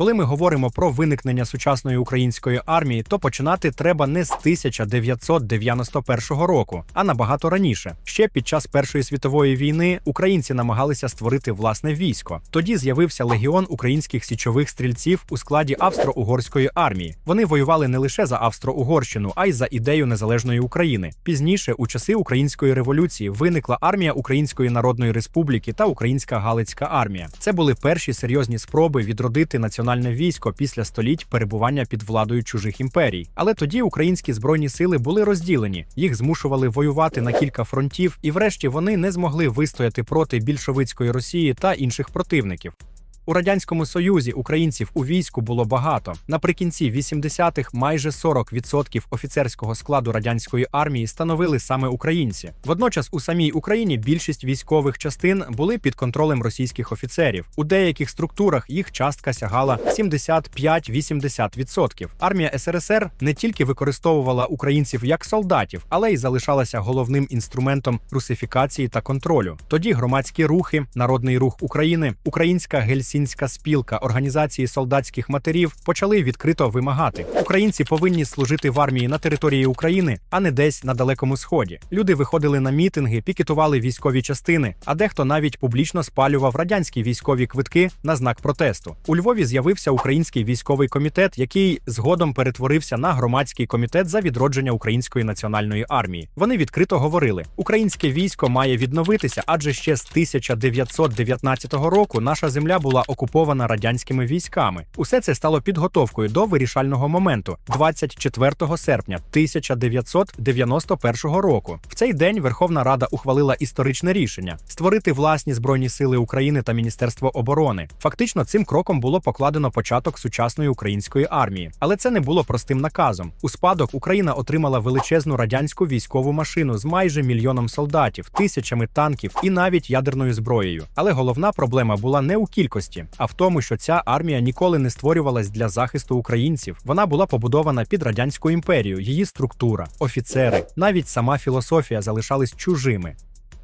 Коли ми говоримо про виникнення сучасної української армії, то починати треба не з 1991 року, а набагато раніше. Ще під час Першої світової війни українці намагалися створити власне військо. Тоді з'явився легіон українських січових стрільців у складі австро-угорської армії. Вони воювали не лише за Австро-Угорщину, а й за ідею незалежної України. Пізніше, у часи української революції, виникла армія Української Народної Республіки та Українська Галицька армія. Це були перші серйозні спроби відродити національне військо після століть перебування під владою чужих імперій. Але тоді українські збройні сили були розділені, їх змушували воювати на кілька фронтів, і врешті вони не змогли вистояти проти більшовицької Росії та інших противників. У радянському союзі українців у війську було багато. Наприкінці 80-х майже 40% офіцерського складу радянської армії становили саме українці. Водночас у самій Україні більшість військових частин були під контролем російських офіцерів. У деяких структурах їх частка сягала 75-80%. Армія СРСР не тільки використовувала українців як солдатів, але й залишалася головним інструментом русифікації та контролю. Тоді громадські рухи, народний рух України, українська гельсінська спілка організації солдатських матерів почали відкрито вимагати: українці повинні служити в армії на території України, а не десь на далекому сході. Люди виходили на мітинги, пікетували військові частини, а дехто навіть публічно спалював радянські військові квитки на знак протесту. У Львові з'явився український військовий комітет, який згодом перетворився на громадський комітет за відродження української національної армії. Вони відкрито говорили: українське військо має відновитися, адже ще з 1919 року наша земля була окупована радянськими військами. Усе це стало підготовкою до вирішального моменту 24 серпня 1991 року. В цей день Верховна Рада ухвалила історичне рішення створити власні збройні сили України та Міністерство оборони. Фактично, цим кроком було покладено початок сучасної української армії, але це не було простим наказом. У спадок Україна отримала величезну радянську військову машину з майже мільйоном солдатів, тисячами танків і навіть ядерною зброєю. Але головна проблема була не у кількості, а в тому, що ця армія ніколи не створювалась для захисту українців. Вона була побудована під радянську імперію, її структура, офіцери, навіть сама філософія залишались чужими.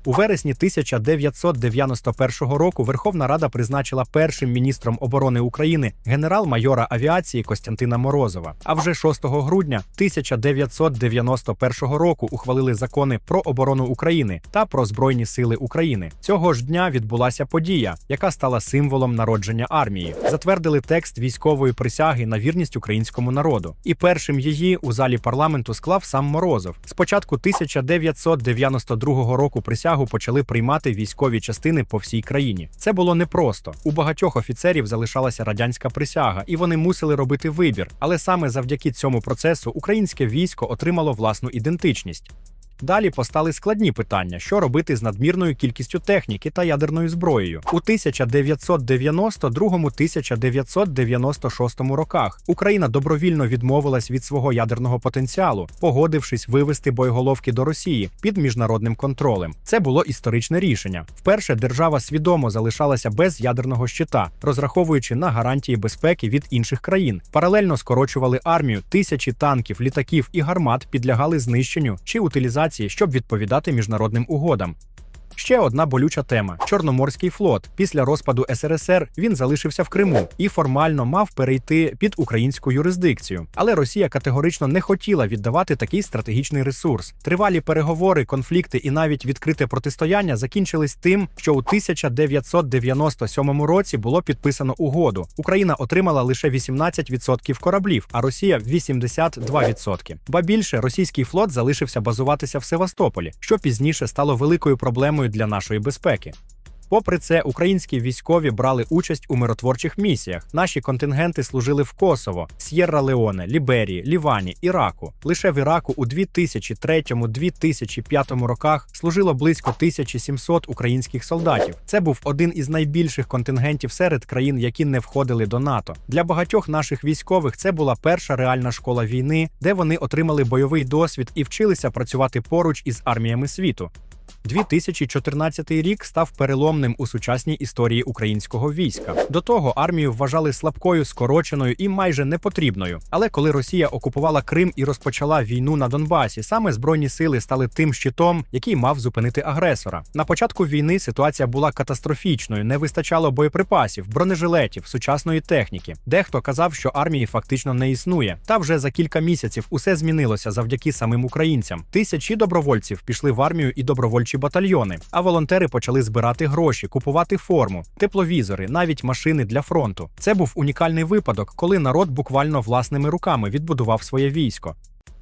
У вересні 1991 року Верховна Рада призначила першим міністром оборони України генерал-майора авіації Костянтина Морозова. А вже 6 грудня 1991 року ухвалили закони про оборону України та про збройні сили України. Цього ж дня відбулася подія, яка стала символом народження армії. Затвердили текст військової присяги на вірність українському народу. І першим її у залі парламенту склав сам Морозов. Спочатку 1992 року присягу почали приймати військові частини по всій країні. Це було непросто. У багатьох офіцерів залишалася радянська присяга, і вони мусили робити вибір. Але саме завдяки цьому процесу українське військо отримало власну ідентичність. Далі постали складні питання, що робити з надмірною кількістю техніки та ядерною зброєю. У 1992-1996 роках Україна добровільно відмовилась від свого ядерного потенціалу, погодившись вивести боєголовки до Росії під міжнародним контролем. Це було історичне рішення. Вперше держава свідомо залишалася без ядерного щита, розраховуючи на гарантії безпеки від інших країн. Паралельно скорочували армію, тисячі танків, літаків і гармат підлягали знищенню чи утилізації щоб відповідати міжнародним угодам. Ще одна болюча тема: Чорноморський флот. Після розпаду СРСР він залишився в Криму і формально мав перейти під українську юрисдикцію. Але Росія категорично не хотіла віддавати такий стратегічний ресурс. Тривалі переговори, конфлікти і навіть відкрите протистояння закінчились тим, що у 1997 році було підписано угоду. Україна отримала лише 18% кораблів, а Росія 82%. Ба більше російський флот залишився базуватися в Севастополі, що пізніше стало великою проблемою для нашої безпеки. Попри це, українські військові брали участь у миротворчих місіях. Наші контингенти служили в Косово, С'єрра Леоне, Ліберії, Лівані, Іраку. Лише в Іраку у 2003-2005 роках служило близько 1700 українських солдатів. Це був один із найбільших контингентів серед країн, які не входили до НАТО. Для багатьох наших військових це була перша реальна школа війни, де вони отримали бойовий досвід і вчилися працювати поруч із арміями світу. 2014 рік став переломним у сучасній історії українського війська. До того армію вважали слабкою, скороченою і майже непотрібною. Але коли Росія окупувала Крим і розпочала війну на Донбасі, саме збройні сили стали тим щитом, який мав зупинити агресора. На початку війни ситуація була катастрофічною, не вистачало боєприпасів, бронежилетів, сучасної техніки. Дехто казав, що армії фактично не існує. Та вже за кілька місяців усе змінилося завдяки самим українцям. Тисячі добровольців пішли в армію і добровольчі батальйони. А волонтери почали збирати гроші, купувати форму, тепловізори, навіть машини для фронту. Це був унікальний випадок, коли народ буквально власними руками відбудував своє військо.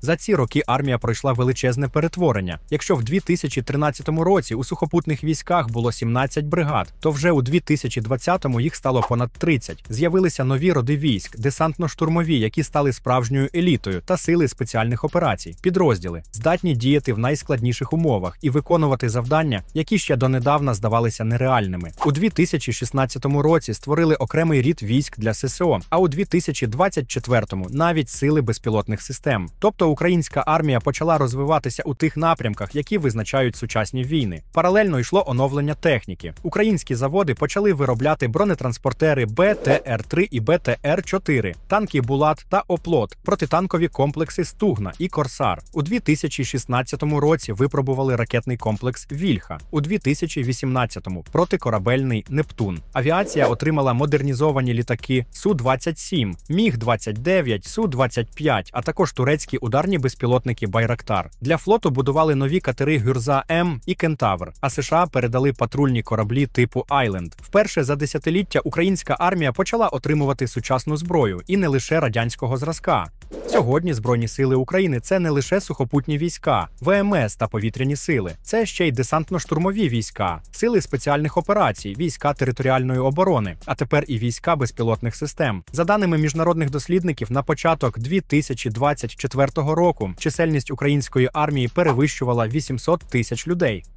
За ці роки армія пройшла величезне перетворення. Якщо в 2013 році у сухопутних військах було 17 бригад, то вже у 2020-му їх стало понад 30. З'явилися нові роди військ, десантно-штурмові, які стали справжньою елітою, та сили спеціальних операцій. Підрозділи здатні діяти в найскладніших умовах і виконувати завдання, які ще донедавна здавалися нереальними. У 2016 році створили окремий рід військ для ССО, а у 2024-му навіть сили безпілотних систем. Тобто українська армія почала розвиватися у тих напрямках, які визначають сучасні війни. Паралельно йшло оновлення техніки. Українські заводи почали виробляти бронетранспортери БТР-3 і БТР-4, танки Булат та Оплот, протитанкові комплекси Стугна і Корсар. У 2016 році випробували ракетний комплекс Вільха. У 2018-му протикорабельний Нептун. Авіація отримала модернізовані літаки Су-27, Міг-29, Су-25, а також турецькі ударні безпілотники Байрактар. Для флоту будували нові катери Гюрза М і Кентавр. А США передали патрульні кораблі типу Айленд. Вперше за десятиліття українська армія почала отримувати сучасну зброю і не лише радянського зразка. Сьогодні Збройні сили України це не лише сухопутні війська, ВМС та повітряні сили, це ще й десантно-штурмові війська, сили спеціальних операцій, війська територіальної оборони, а тепер і війська безпілотних систем. За даними міжнародних дослідників, на початок 2024 року чисельність української армії перевищувала 800 тисяч людей.